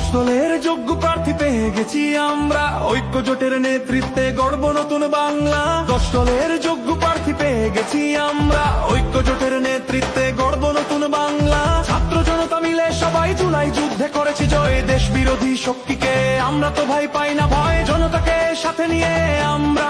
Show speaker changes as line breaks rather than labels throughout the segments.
দশ দলের যোগ্য প্রার্থী পেয়ে গেছি আমরা। ঐক্য জোটের নেতৃত্বে গর্ব নতুন বাংলা। দশ দলের যোগ্য প্রার্থী পেয়ে গেছি আমরা। ঐক্য জোটের নেতৃত্বে গর্ব নতুন বাংলা। ছাত্র জনতা মিলে সবাই জুলাই যুদ্ধে করেছি জয়। দেশ বিরোধী শক্তিকে আমরা তো ভাই পাই না, ভয় জনতাকে সাথে নিয়ে আমরা।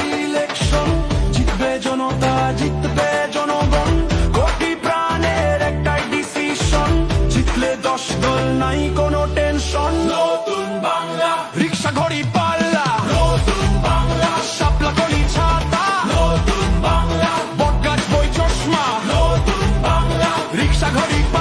দশদল নাই কোনো টেনশন নতুন বাংলা। রিক্সা ঘড়ি পাল্লা। নতুন বাংলা। শাপলা কলি ছাতা। নতুন বাংলা। বটগাছ বই চশমা। নতুন বাংলা। রিক্সা ঘড়ি পাল্লা।